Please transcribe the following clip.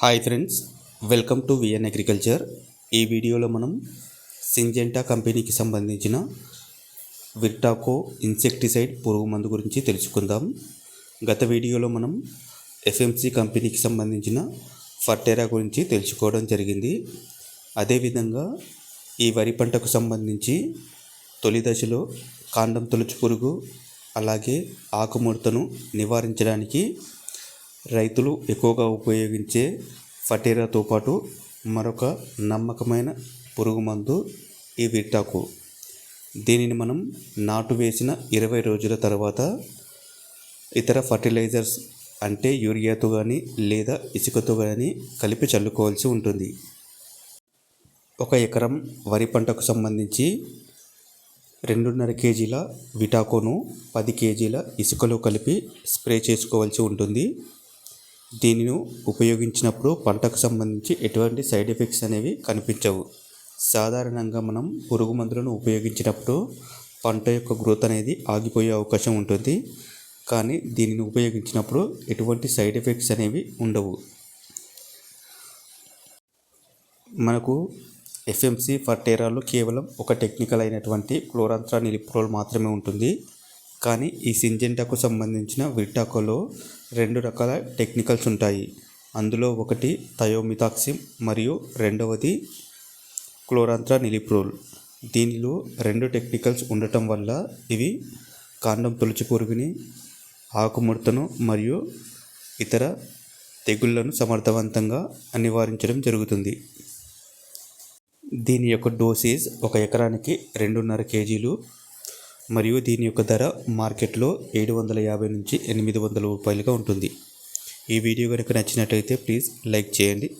Hi friends welcome to VN agriculture ఈ వీడియోలో మనం సింజెంటా కంపెనీకి సంబంధించిన విర్టాకో ఇన్సెక్టిసైడ్ పురుగు మందు గురించి తెలుసుకుందాం. గత వీడియోలో మనం ఎఫ్ఎంసి కంపెనీకి సంబంధించిన ఫర్టెరా గురించి తెలుసుకోవడం జరిగింది. అదేవిధంగా ఈ వరి పంటకు సంబంధించి తొలి దశలో కాండం తొలుచు పురుగు అలాగే ఆకుముడతను నివారించడానికి రైతులు ఎక్కువగా ఉపయోగించే ఫటేరాతో పాటు మరొక నమ్మకమైన పురుగు మందు ఈ విటాకు. దీనిని మనం నాటు వేసిన ఇరవై రోజుల తర్వాత ఇతర ఫర్టిలైజర్స్ అంటే యూరియాతో కానీ లేదా ఇసుకతో కానీ కలిపి చల్లుకోవాల్సి ఉంటుంది. ఒక ఎకరం వరి పంటకు సంబంధించి రెండున్నర కేజీల విటాకోను పది కేజీల ఇసుకలో కలిపి స్ప్రే చేసుకోవాల్సి ఉంటుంది. దీనిని ఉపయోగించినప్పుడు పంటకు సంబంధించి ఎటువంటి సైడ్ ఎఫెక్ట్స్ అనేవి కనిపించవు. సాధారణంగా మనం పురుగు మందులను ఉపయోగించినప్పుడు పంట యొక్క గ్రోత్ అనేది ఆగిపోయే అవకాశం ఉంటుంది. కానీ దీనిని ఉపయోగించినప్పుడు ఎటువంటి సైడ్ ఎఫెక్ట్స్ అనేవి ఉండవు. మనకు ఎఫ్ఎంసి ఫర్టేరాలో కేవలం ఒక టెక్నికల్ అయినటువంటి క్లోరాంత్రా నిలిప్రోల్ మాత్రమే ఉంటుంది. కానీ ఈ సింజెంటాకు సంబంధించిన విటాకోలో రెండు రకాల టెక్నికల్స్ ఉంటాయి. అందులో ఒకటి థయోమిథాక్సిమ్ మరియు రెండవది క్లోరాంత్రా నిలిప్రోల్. దీనిలో రెండు టెక్నికల్స్ ఉండటం వల్ల ఇవి కాండం తొలచి పురుగుని ఆకుముడతను మరియు ఇతర తెగుళ్ళను సమర్థవంతంగా నివారించడం జరుగుతుంది. దీని యొక్క డోసేజ్ ఒక ఎకరానికి రెండున్నర కేజీలు మరియు దీని యొక్క ధర మార్కెట్లో ఏడు వందల యాభై నుంచి ఎనిమిది వందల రూపాయలుగా ఉంటుంది. ఈ వీడియో కనుక నచ్చినట్టయితే ప్లీజ్ లైక్ చేయండి.